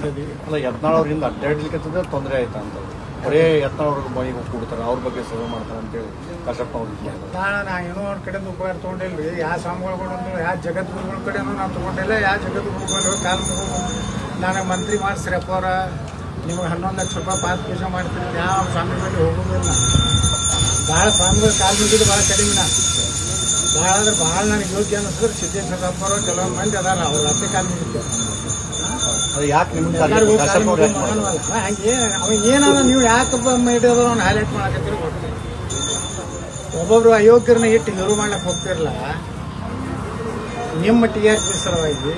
ಹೊಂಟಿದ್ವಿ ಅಲ್ಲ ಯತ್ನಾಳ್ ಅವ್ರಿಂದ ಅಡ್ಡಾಡ್ಲಿಕ್ಕೆ ತೊಂದರೆ ಆಯ್ತಾ ಅಂತ ಬರೇ ಯತ್ನಾಳವ್ರಿಗೆ ಮನೆಗೆ ಕೊಡ್ತಾರೆ, ಅವ್ರ ಬಗ್ಗೆ ಸೇವೆ ಮಾಡ್ತಾರೆ ಅಂತೇಳಿ ಕಷ್ಟಪ್ಪ ಅವ್ರಿಗೆ ನಾಳೆ ನಾ ಏನೋ ಒಂದು ಕಡೆ ಉಪಕಾರ ತೊಗೊಂಡಿಲ್ರಿ. ಯಾವ ಸ್ವಾಮಿಗಳು ಯಾವ ಜಗದ್ಗುರುಗಳ ಕಡೆನೂ ನಾನು ತೊಗೊಂಡಿಲ್ಲ ಯಾವ ಜಗದ್ಗುರುಗಳು ಕಾಲ ನನಗೆ ಮಂತ್ರಿ ಮಾಡಿಸ್ರಪ್ಪ ಅವರ. ನಿಮಗೆ ಹನ್ನೊಂದು ಲಕ್ಷ ರೂಪಾಯಿ ಪಾಸ್ ಪೂಜೆ ಮಾಡ್ತೀನಿ. ಯಾವ ಸ್ವಾಮಿ ಹೋಗೋದಿಲ್ಲ ಭಾಳ ಸ್ವಾಮಿಗಳು ಕಾಲು ಮುಗಿದು ಭಾಳ ಕಡಿಮೆ ನಾ. ಭಾಳ ಅಂದ್ರೆ ಭಾಳ ನನಗೆ ಯೋಗ್ಯ ಅನ್ನಿಸಿದ್ರೆ ಸಿದ್ದೇಶ್ವರಪ್ಪ ಅವರು ಕೆಲವೊಂದು ಮಂದಿ ಅದಾರ, ಅವ್ರ ಅತ್ತೆ ಕಾಲು ಮುಗಿತು. ಅದು ಯಾಕೆ ನಿಮ್ಗೆ ನೀವು ಯಾಕಪ್ಪ ಹಿಡಿಯೋದು ಅವ್ನು ಹೈಲೈಟ್ ಮಾಡಕತ್ತೀರಿ ಗೊತ್ತಿಲ್ಲ. ಒಬ್ಬೊಬ್ರು ಅಯೋಗ್ಯರನ್ನ ಇಟ್ಟು ನೆರವು ಮಾಡಕ್ ಹೋಗ್ತಿರಲ್ಲ ನಿಮ್ಮ ಟಿ ಆರ್ ಪಿ ಸಲುವಾಗಿ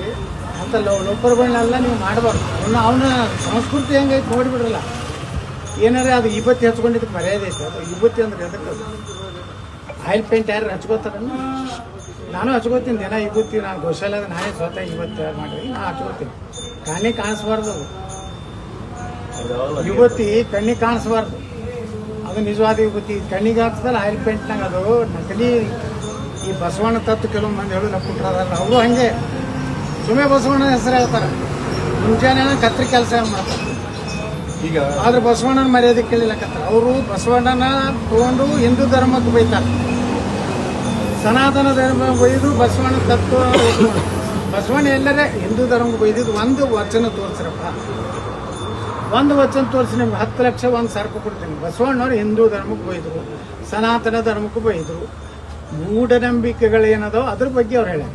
ಅಂತ ಲೋಪರ್ಗಳನ್ನೆಲ್ಲ ನೀವು ಮಾಡಬಾರ್ದು. ಅವನ್ನ ಅವನ ಸಂಸ್ಕೃತಿ ಹೆಂಗೈತೆ ನೋಡಿಬಿಡ್ರಲ್ಲ ಏನಾರ ಅದು ಇಬ್ಬತ್ತಿ ಹಚ್ಕೊಂಡಿದ್ದಕ್ಕೆ ಮರ್ಯಾದೆ ಐತೆ. ಅದು ಇಬ್ಬತ್ತಿ ಅಂದ್ರೆ ಎದಕ್ಕೆ ಆಯಿಲ್ ಪೇಂಟ್ ಯಾರು ಹಚ್ಕೋತಾರ? ನಾನು ಹಚ್ಕೋತೀನಿ. ದಿನ ಇಬ್ಬತ್ತಿ ನಾನು ಗೋಶಾಲೆ ನಾನೇ ಸ್ವತಃ ಇವತ್ತು ಮಾಡಿ ನಾನು ಹಚ್ಕೋತೀನಿ. ಕಣ್ಣಿಗೆ ಕಾಣಿಸ್ಬಾರ್ದು ಅದು. ಯುವತಿ ಕಣ್ಣಿಗೆ ಕಾಣಿಸ್ಬಾರ್ದು. ಅದು ನಿಜವಾದ ಯುವತಿ. ಕಣ್ಣಿಗೆ ಹಾಕ್ಸ್ದಲ್ಲ ಆಯಿಲ್ ಪೇಂಟ್ನಾಗ ಅದು. ನಕಲಿ ಈ ಬಸವಣ್ಣ ತತ್ತು ಕೆಲವು ಮಂದಿ ಹೇಳು ಕುಟ್ರದಾರ ಅವರು ಹಂಗೆ. ಸುಮ್ಮನೆ ಬಸವಣ್ಣ ಹೆಸರು ಹೇಳ್ತಾರೆ. ಮುಂಜಾನೆ ಕತ್ರಿ ಕೆಲಸ ಮಾಡ್ತಾರೆ. ಈಗ ಆದ್ರೆ ಬಸವಣ್ಣನ ಮರ್ಯಾದೆ ಕೇಳಿಲ್ಲಕತ್ತಾರೆ ಅವರು ಬಸವಣ್ಣನ ತಗೊಂಡು ಹಿಂದೂ ಧರ್ಮಕ್ಕೆ ಬೈತಾರೆ. ಸನಾತನ ಧರ್ಮ ಬೈದು ಬಸವಣ್ಣ ತತ್ವ. ಬಸವಣ್ಣ ಎಲ್ಲರೇ ಹಿಂದೂ ಧರ್ಮಕ್ಕೆ ಬೈದಿದ್ದು ಒಂದು ವಚನ ತೋರಿಸ್ರಪ್ಪ. ಒಂದು ವಚನ ತೋರಿಸಿ ನಿಮ್ಗೆ ಹತ್ತು ಲಕ್ಷ ಒಂದು ಸರ್ಪ ಕೊಡ್ತೀನಿ. ಬಸವಣ್ಣವ್ರು ಹಿಂದೂ ಧರ್ಮಕ್ಕೆ ಬೈದರು ಸನಾತನ ಧರ್ಮಕ್ಕೆ ಬೈದರು. ಮೂಢನಂಬಿಕೆಗಳೇನದೋ ಅದ್ರ ಬಗ್ಗೆ ಅವ್ರು ಹೇಳ್ಯಾರ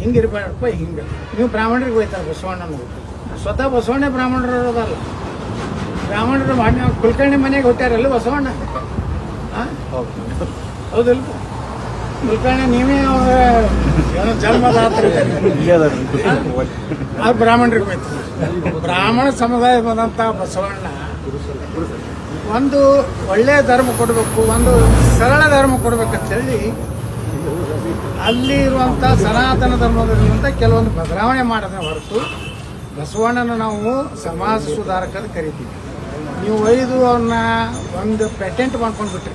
ಹಿಂಗಿರ್ಬೇಡಪ್ಪ ಹಿಂಗೆ. ನೀವು ಬ್ರಾಹ್ಮಣರಿಗೆ ಬೈತಾರೆ ಬಸವಣ್ಣನ ಸ್ವತಃ ಬಸವಣ್ಣ ಬ್ರಾಹ್ಮಣರು ಇರೋದಲ್ಲ ಬ್ರಾಹ್ಮಣರು ಮಾಡಿ ಕುಲಕರ್ಣಿ ಮನೆಗೆ ಹೊಟ್ಟಾರಲ್ಲ ಬಸವಣ್ಣ? ಆ? ನೀವೇ. ಅದು ಬ್ರಾಹ್ಮಣರಿಗೆ ಬೈತಾರೆ ಬ್ರಾಹ್ಮಣ ಸಮುದಾಯ ಬಂದಂತ ಬಸವಣ್ಣ ಒಂದು ಒಳ್ಳೆಯ ಧರ್ಮ ಕೊಡಬೇಕು, ಒಂದು ಸರಳ ಧರ್ಮ ಕೊಡ್ಬೇಕಂತ ಹೇಳಿ ಅಲ್ಲಿ ಇರುವಂತ ಸನಾತನ ಧರ್ಮದಲ್ಲಿರುವಂತ ಕೆಲವೊಂದು ಬದಲಾವಣೆ ಮಾಡದೆ ಹೊರತು ಬಸವಣ್ಣನ ನಾವು ಸಮಾಜ ಸುಧಾರಕ ಕರಿತೀವಿ. ನೀವು ಒಯ್ದು ಅವ್ರನ್ನ ಒಂದು ಪೇಟೆಂಟ್ ಮಾಡ್ಕೊಂಡು ಬಿಟ್ರಿ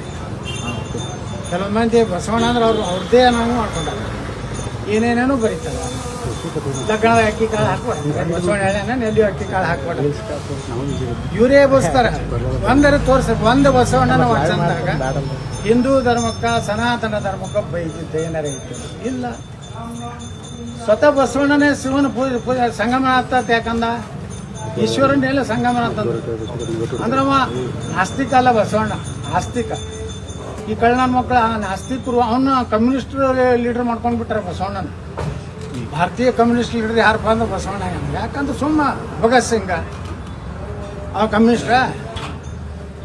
ಕೆಲವೊಂದು ಮಂದಿ ಬಸವಣ್ಣ ಅಂದ್ರೆ ಅವ್ರು ಅವ್ರದ್ದೇ ಅನ್ನೋ ಮಾಡ್ಕೊಂಡಾರ ಏನೇನೇನೋ ಬರೀತಾರೆ. ಲಗ್ನದ ಅಕ್ಕಿ ಕಾಳು ಹಾಕ್ಬಾರ್ದು ಬಸವಣ್ಣ ನೆಲ್ಲಿ ಅಕ್ಕಿ ಕಾಳು ಹಾಕ್ಬಾರ್ದು ಇವರೇ ಬಸ್ತಾರೆ. ಒಂದರ ತೋರ್ಸ ಒಂದು ಬಸವಣ್ಣನ ವಚನದಾಗ, ಹಿಂದೂ ಧರ್ಮಕ್ಕ, ಸನಾತನ ಧರ್ಮಕ್ಕ ಬೈದಿದ್ದ ಏನಾರ ಇಲ್ಲ. ಸ್ವತಃ ಬಸವಣ್ಣನೇ ಶಿವನ ಪೂಜೆ ಪೂಜೆ ಸಂಗಮ ಆಗ್ತದ ಯಾಕಂದ? ಈಶ್ವರನ ಎಲ್ಲ ಸಂಗಮನ ಅಂತಂದ್ರು ಅಂದ್ರಮ್ಮ ಆಸ್ತಿಕ ಅಲ್ಲ ಬಸವಣ್ಣ, ಆಸ್ತಿಕ. ಈ ಕಳ್ಳನ ಮಕ್ಕಳ ಪೂರ್ವ ಅವನ್ನ ಕಮ್ಯುನಿಸ್ಟ್ ಲೀಡರ್ ಮಾಡ್ಕೊಂಡು ಬಿಟ್ಟಾರೆ ಬಸವಣ್ಣನ. ಭಾರತೀಯ ಕಮ್ಯುನಿಸ್ಟ್ ಲೀಡರ್ ಯಾರಪ್ಪ ಅಂದ್ರೆ ಬಸವಣ್ಣ ಯಾಕಂದ್ರೆ ಸುಮ್ಮ ಭಗತ್ ಸಿಂಗ. ಅವ ಕಮ್ಯುನಿಸ್ಟ್ರ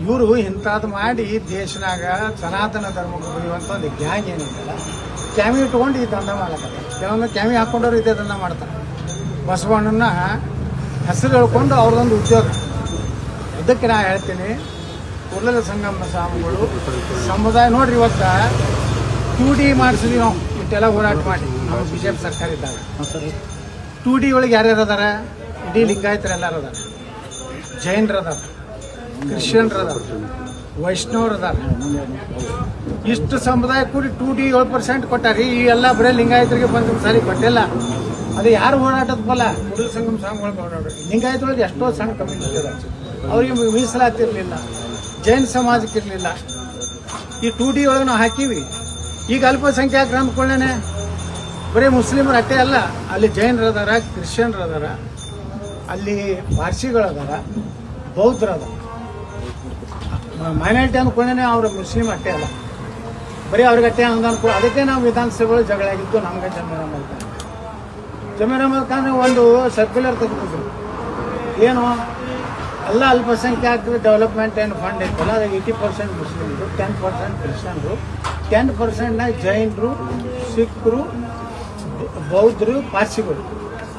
ಇವರು ಇಂಥದ್ದು ಮಾಡಿ ದೇಶನಾಗ ಸನಾತನ ಧರ್ಮಕ್ಕೆ ಬೆಳೆಯುವಂಥ ಒಂದು ಗ್ಯಾಂಗ್ ಏನಿದೆಯಲ್ಲ, ಕ್ಯಾಮಿ ಇಟ್ಕೊಂಡು ಈ ದಂಧ ಮಾಡ್ಲಕತ್ತಾರೆ. ಕೆಲವೊಂದು ಕ್ಯಾಮಿ ಹಾಕ್ಕೊಂಡವ್ರು ಇದೇ ದಂಧ ಮಾಡ್ತಾರೆ. ಬಸವಣ್ಣನ ಹೆಸರು ಹೇಳ್ಕೊಂಡು ಅವ್ರದೊಂದು ಉದ್ಯೋಗ. ಅದಕ್ಕೆ ನಾ ಹೇಳ್ತೀನಿ ಕೂಡಲ ಸಂಗಮ ಸ್ವಾಮಿಗಳು. ಸಮುದಾಯ ನೋಡ್ರಿ ಇವತ್ತ ಟೂ ಡಿ ಮಾಡಿಸಿದ್ವಿ ನಾವು. ಇಷ್ಟೆಲ್ಲ ಹೋರಾಟ ಮಾಡಿ. ನಮ್ಮ ಬಿಜೆಪಿ ಸರ್ಕಾರ ಇದ್ದಾಗ. ಟೂ ಡಿ ಒಳಗೆ ಯಾರ್ಯಾರು ಅದಾರ? ಇಡೀ ಲಿಂಗಾಯತರು ಎಲ್ಲರೂ ಅದಾರ. ಜೈನರ ಅದಾರ. ಕ್ರಿಶ್ಚಿಯನ್ರು ಅದಾರ. ವೈಷ್ಣವ್ರು ಅದಾರ. ಇಷ್ಟು ಸಮುದಾಯ ಕೂಡಿ ಟೂ ಡಿ ಏಳು ಪರ್ಸೆಂಟ್ ಕೊಟ್ಟಾರಿ. ಈ ಎಲ್ಲ ಬರೀ ಲಿಂಗಾಯತರಿಗೆ ಬಂದ ಸರಿ ಕೊಟ್ಟಿಲ್ಲ. ಅದು ಯಾರು ಹೋರಾಟದ ಬಲ? ಕುಡಲ ಸಂಗಮ ಸ್ವಾಮಿಗಳು ಹೋರಾಟ ಲಿಂಗಾಯತರೊಳಗೆ ಎಷ್ಟೋ ಸಣ್ಣ ಕಮ್ಯುನಿಟಿ ಅದ ಅವರಿಗೆ ಮೀಸಲಾತಿ ಇರಲಿಲ್ಲ ಜೈನ ಸಮಾಜಕ್ಕೆ ಇರಲಿಲ್ಲ ಈ ಟೂ ಡಿ ಒಳಗೆ ನಾವು ಹಾಕಿವಿ. ಈಗ ಅಲ್ಪಸಂಖ್ಯಾತ ಅಂದ್ಕೊಳ್ಳೇನೆ ಬರೀ ಮುಸ್ಲಿಮರ ಅಷ್ಟೇ ಅಲ್ಲ, ಅಲ್ಲಿ ಜೈನರು ಅದಾರ, ಕ್ರಿಶ್ಚಿಯನ್ರು ಅದಾರ, ಅಲ್ಲಿ ಪಾರ್ಸಿಗಳದಾರ ಬೌದ್ಧರು ಅದಾರ. ಮೈನಾರಿಟಿ ಅಂದ್ಕೊಂಡೇ ಅವರು ಮುಸ್ಲಿಂ ಅಟ್ಟೆ ಅಲ್ಲ. ಬರೀ ಅವ್ರಿಗೆ ಅಟ್ಟೆ ಕೂಡ ಅದಕ್ಕೆ ನಾವು ವಿಧಾನಸಭೆಗಳು ಜಗಳ ಆಗಿತ್ತು, ನಮ್ಗೆ ಜಮೀರ ಮಲ್ಕ ಜಮೀರ ಒಂದು ಸರ್ಕ್ಯುಲರ್ ತೆಗೆದಿದ್ರು ಏನು? ಎಲ್ಲ ಅಲ್ಪಸಂಖ್ಯಾತರ ಡೆವಲಪ್ಮೆಂಟ್ ಏನು ಫಂಡ್ ಇತ್ತಲ್ಲ ಅದಾಗ ಏಯ್ಟಿ ಪರ್ಸೆಂಟ್ ಮುಸ್ಲಿಮ್ರು ಟೆನ್ ಪರ್ಸೆಂಟ್ ಕ್ರಿಶ್ಚಿಯನ್ರು ಟೆನ್ ಪರ್ಸೆಂಟ್ನಾಗ ಜೈನರು, ಸಿಖ್ರು, ಬೌದ್ಧರು ಪಾರ್ಸಿಗಳು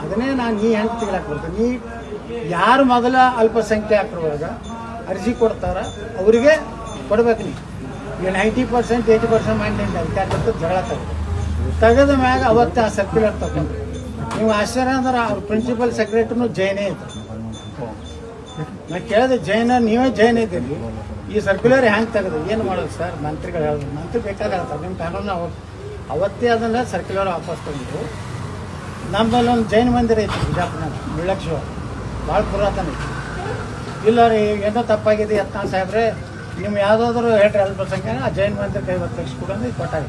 ಅದನ್ನೇ ನಾನು ಈ ಹೆಂಗೆ ತೆಗಿಲಾಕ್ ಬರ್ತೀನಿ. ನೀ ಯಾರು ಮೊದಲ ಅಲ್ಪಸಂಖ್ಯಾತರ ಒಳಗೆ ಅರ್ಜಿ ಕೊಡ್ತಾರ, ಅವರಿಗೆ ಕೊಡ್ಬೇಕು ನೀ ಈಗ ninety percent eighty percent mind ಅಂತ ಜಗಳ ತೆಗೆದು ತೆಗೆದ ಮ್ಯಾಗ ಅವತ್ತು ಆ ಸರ್ಕ್ಯುಲರ್ ತಗೊಂಡ್ರು. ನೀವು ಆಶ್ಚರ್ಯ ಅಂದ್ರೆ ಅವ್ರ ಪ್ರಿನ್ಸಿಪಲ್ ಸೆಕ್ರೆಟ್ರಿನೂ ಜೈನೇ ಇದ್ರು. ನಾ ಕೇಳಿದೆ ಜೈನ ನೀವೇ ಜೈನ್ ಇದ್ದೀರಿ. ಈ ಸರ್ಕ್ಯುಲರ್ ಹ್ಯಾಂಗೆ ತೆಗೆದು ಏನು ಮಾಡೋದು ಸರ್ ಮಂತ್ರಿಗಳು ಹೇಳಿದ್ರು ಮಂತ್ರಿ ಬೇಕಾದ್ರೆ ಹೇಳ್ತಾರೆ ನಿಮ್ಮ ಪ್ಯಾನಲ್ ಅವತ್ತು ಅವತ್ತೇ ಅದನ್ನ ಸರ್ಕ್ಯುಲರ್ ವಾಪಸ್ ತಂದು ನಮ್ಮಲ್ಲಿ ಒಂದು ಜೈನ ಮಂದಿರ ಐತಿ ಬಿಜಾಪುರನಾಗ ಮುಳ್ಳಕ್ಷ ಭಾಳ ಪುರಾತನ ಐತಿ. ಇಲ್ಲ ರೀ ಏನೋ ತಪ್ಪಾಗಿದೆ ಯತ್ನ ಸಾಹೇಬ್ರೆ. ನಿಮ್ಮ ಯಾವುದಾದ್ರು ಹೇಳ್ರಿ ಅಲ್ಪಸಂಖ್ಯಾತ ಆ ಜೈನ್ ಮಂದಿರಕ್ಕೆ ಐವತ್ತು ಲಕ್ಷ ಕೂಡ ಕೊಟ್ಟಾಗ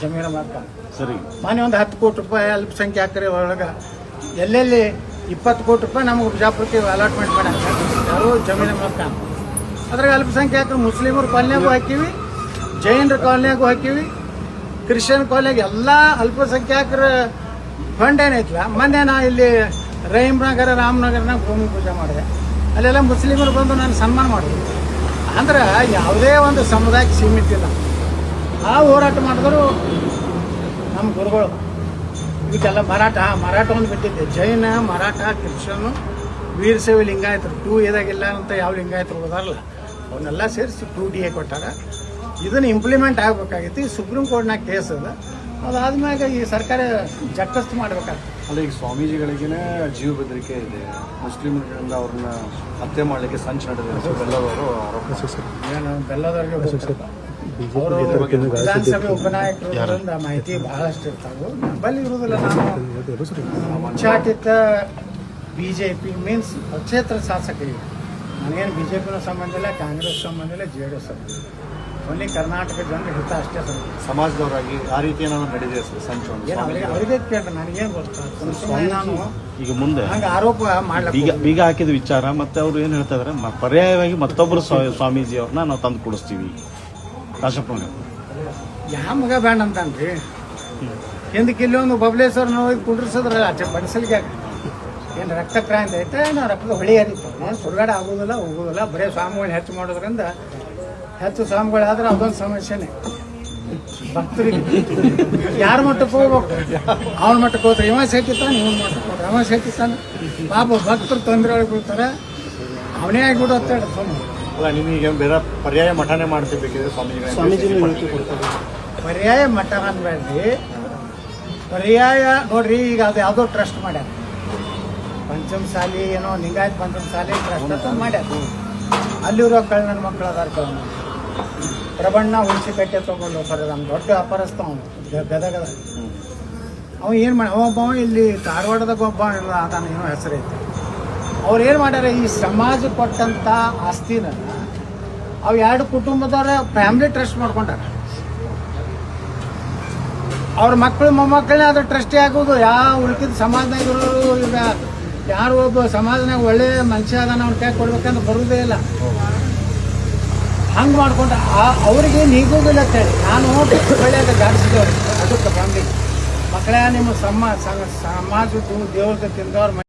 ಜಮೀನು ಮಾತ್ರ ಸರಿ. ಮನೆ ಒಂದು ಹತ್ತು ಕೋಟಿ ರೂಪಾಯಿ ಅಲ್ಪಸಂಖ್ಯಾತರ ಒಳಗೆ ಎಲ್ಲೆಲ್ಲಿ ಇಪ್ಪತ್ತು ಕೋಟಿ ರೂಪಾಯಿ ನಮಗೆ ಬಿಜಾಪುರಕ್ಕೆ ಅಲಾಟ್ಮೆಂಟ್ ಮಾಡ್ಯಾರ ಯಾರು ಜಮೀನು ಮಾರ್ಕ ಅದ್ರಾಗ ಅಲ್ಪಸಂಖ್ಯಾತರು ಮುಸ್ಲಿಮರ ಕಾಲನಿಯಾಗೂ ಹಾಕಿವಿ, ಜೈನರ ಕಾಲನಿಯಾಗೂ ಹಾಕಿವಿ, ಕ್ರಿಶ್ಚಿಯನ್ ಕಾಲನಿಯಾಗ ಎಲ್ಲ ಅಲ್ಪಸಂಖ್ಯಾತರ ಫಂಡ್ ಏನೈತಲ್ಲ ಮೊನ್ನೆ ನಾ ಇಲ್ಲಿ ರಹೀಮ್ನಗರ ರಾಮನಗರನಾಗ ಭೂಮಿ ಪೂಜೆ ಮಾಡಿದೆ. ಅಲ್ಲೆಲ್ಲ ಮುಸ್ಲಿಮರು ಬಂದು ನಾನು ಸನ್ಮಾನ ಮಾಡಿದೆ ಅಂದ್ರೆ ಯಾವುದೇ ಒಂದು ಸಮುದಾಯಕ್ಕೆ ಸೀಮಿತ ಇಲ್ಲ. ಆ ಹೋರಾಟ ಮಾಡಿದ್ರು ನಮ್ಮ ಗುರುಗಳು. ಇದಕ್ಕೆಲ್ಲ ಮರಾಠ ಮರಾಠ ಒಂದು ಬಿಟ್ಟಿದ್ದೆ. ಜೈನ ಮರಾಠ ಕ್ರಿಶ್ಚನು ವೀರಸೇವೆ ಲಿಂಗಾಯತರು ಟೂ ಎದಾಗಿಲ್ಲ ಅಂತ ಯಾವ ಲಿಂಗಾಯತರು ಹೋದಾರಲ್ಲ ಅವನ್ನೆಲ್ಲ ಸೇರಿಸಿ ಟೂ ಡಿ ಎ ಕೊಟ್ಟಾರ ಇದನ್ನು ಇಂಪ್ಲಿಮೆಂಟ್ ಆಗಬೇಕಾಗಿತ್ತು. ಈ ಸುಪ್ರೀಂ ಕೋರ್ಟ್ನಾಗ ಕೇಸ್ ಅದ. ಅದಾದ್ಮ್ಯಾಗ ಈ ಸರ್ಕಾರ ಜಕ್ಕಸ್ತು ಮಾಡ್ಬೇಕಾಗ್ತದೆ. ಅಲ್ಲ ಈಗ ಸ್ವಾಮೀಜಿಗಳಿಗೇ ಜೀವ ಬೆದರಿಕೆ ಇದೆ. ಮುಸ್ಲಿಮ್ಗಳಿಂದ ಅವ್ರನ್ನ ಹತ್ಯೆ ಮಾಡಲಿಕ್ಕೆ ಸಂಚು ನಡೆದಿದೆ ಬೆಲ್ಲದವರು ಆರೋಪ. ಏನು ಬೆಲ್ಲದವ್ರಿಗೆ. ಅವರು ವಿಧಾನಸಭೆ ಮಾಹಿತಿ ಬಹಳಷ್ಟು ಇರ್ತಾವೆ. ನಮ್ಮಲ್ಲಿ ಇರುವುದಿಲ್ಲ. ನಾನು ಉಚ್ಚಾಟಿತ ಬಿಜೆಪಿ ಮೀನ್ಸ್ ಪಕ್ಷೇತರ ಶಾಸಕ ಈಗ ನನಗೇನು ಬಿಜೆಪಿನ ಸಂಬಂಧ ಇಲ್ಲ ಕಾಂಗ್ರೆಸ್ ಸಂಬಂಧ ಇಲ್ಲ J D S only Karnataka ಜನರ ಹಿತ ಅಷ್ಟೇ ಸಂಬಂಧ ಸಮಾಜದವರಾಗಿ ಆ ರೀತಿ ಏನಾದ್ರು ನಡೆದಿದೆ ಸರ್ ಸಂಚು ಏನು ಅವರಿಗೆ ಅವರಿಗೆ ಕೇಳ್ರಿ ನನಗೇನು ಗೊತ್ತಾ? ನಾನು ಈಗ ಮುಂದೆ ಹಂಗೆ ಆರೋಪ ಮಾಡಿ ಈಗ ಬೀಗ ಹಾಕಿದ ವಿಚಾರ ಮತ್ತೆ ಅವ್ರು ಏನ್ ಹೇಳ್ತಾ ಇದಾರೆ? ಪರ್ಯಾಯವಾಗಿ ಮತ್ತೊಬ್ಬರು ಸ್ವಾ- ಸ್ವಾಮೀಜಿ ಅವ್ರನ್ನ ನಾವು ತಂದು ಕೊಡಿಸ್ತೀವಿ. ರಾಜಪ್ಪನ ಯಾವ ಮಗ ಬ್ಯಾಂಡ್ ಅಂತಾನ್ರಿ? ಎಂದಕ್ಕೆ ಇಲ್ಲಿ ಒಂದು ಬಬಲೇಶ್ವರನ ಹೋಗಿ ಕುಂಡ್ರಿಸಿದ್ರ ಆಚೆ ಬಡಿಸಲಿಕ್ಕೆ ಏನು ರಕ್ತ ಕ್ರಾಂತಿ ಐತೆ, ಏನೋ ರಕ್ತದ ಹೊಳಿ ಹರಿತು ಏನು ಸುಡುಗಾಡ ಆಗೋದಿಲ್ಲ, ಹೋಗೋದಿಲ್ಲ, ಬರೀ ಸ್ವಾಮಿಗಳು ಹೆಚ್ಚು ಮಾಡೋದ್ರಿಂದ ಹೆಚ್ಚು ಸ್ವಾಮಿಗಳಾದ್ರೆ ಅದೊಂದು ಸಮಸ್ಯೆನೇ. ಭಕ್ತರಿಗೆ. ಯಾರ ಮಟ್ಟಕ್ಕೆ ಹೋಗ್ಬೇಕು? ಅವನ ಮಟ್ಟಕ್ಕೆ ಹೋದ್ರೆ ಇವ ಸೇತಿತ್ತಾನೆ ಇವನ್ ಮಟ್ಟಕ್ಕೆ ಹೋದ್ರೆ ಅವ ಸೇತಿತ್ತಾನೆ ಪಾಪ ಭಕ್ತರು ತೊಂದರೆ ಒಳಗೆ ಬೀಳ್ತಾರೆ ಅವನೇ ಆಗಿಬಿಡು ಅಂತ ಅಲ್ಲ ನಿಮಗೆ ಬೇರೆ ಪರ್ಯಾಯ ಮಠನೇ ಮಾಡ್ತಿರ್ಬೇಕಿದ್ರೆ ಸ್ವಾಮೀಜಿ ಪರ್ಯಾಯ ಮಠ ಅನ್ಬೇಡ್ರಿ ಪರ್ಯಾಯ ನೋಡ್ರಿ ಈಗ ಅದು ಯಾವುದೋ ಟ್ರಸ್ಟ್ ಮಾಡ್ಯಾರ. ಪಂಚಮಸಾಲಿ ಏನೋ ಲಿಂಗಾಯತ್ ಪಂಚಮಸಾಲಿ ಟ್ರಸ್ಟ್ ಅಂತ ಮಾಡ್ಯಾರ. ಅಲ್ಲಿರೋ ಕಳ್ಳನ ನನ್ನ ಮಕ್ಕಳು ಅದಾರ ಕೆಲವೊಂದು ಪ್ರಬಣ್ಣ ಹುಣಸಿ ಕಟ್ಟೆ ತೊಗೊಂಡು ಹೋಗ್ತಾರೆ ನಮ್ಮ ದೊಡ್ಡ ಅಪರಸ್ತ ಅವನು. ಗದಗದ ಅವ ಏನು ಮಾಡಿ ಒಬ್ಬ ಇಲ್ಲಿ ಧಾರವಾಡದಾಗ ಒಬ್ಬ ಅದಾನ ಏನೋ ಹೆಸರೈತೆ ಅವ್ರು ಏನು ಮಾಡ್ಯಾರ ಈ ಸಮಾಜ ಕೊಟ್ಟಂತ ಆಸ್ತಿನ ಅವು ಎರಡು ಕುಟುಂಬದವ್ರ ಫ್ಯಾಮಿಲಿ ಟ್ರಸ್ಟ್ ಮಾಡ್ಕೊಂಡಾರ. ಅವ್ರ ಮಕ್ಕಳು ಮೊಮ್ಮಕ್ಕಳೇ ಅದ್ರ ಟ್ರಸ್ಟಿ ಆಗೋದು. ಯಾವ ಉಳ್ಕಿದ ಸಮಾಜದಾಗ ಇರೋರು ಈಗ ಯಾರು ಒಬ್ಬ ಸಮಾಜನಾಗ ಒಳ್ಳೆ ಮನುಷ್ಯ ಅದಾನ ಅವ್ನ ಕೈ ಕೊಡ್ಬೇಕಂತ ಬರುವುದೇ ಇಲ್ಲ. ಹಂಗೆ ಮಾಡ್ಕೊಂಡ ಅವ್ರಿಗೆ ನೀಗೋದಿಲ್ಲ ಅಂತ ಹೇಳಿ. ನಾನು ಒಳ್ಳೆಯದ ಜಾಡಿಸಿದವ್ರು ಅದಕ್ಕೆ ಫ್ಯಾಮಿಲಿ ಮಕ್ಕಳೇ ನಿಮ್ಮ ಸಮ ಸಮಾಜದ್ದು ದೇವ್ರದ್ದು ತಿಂದವ್ರ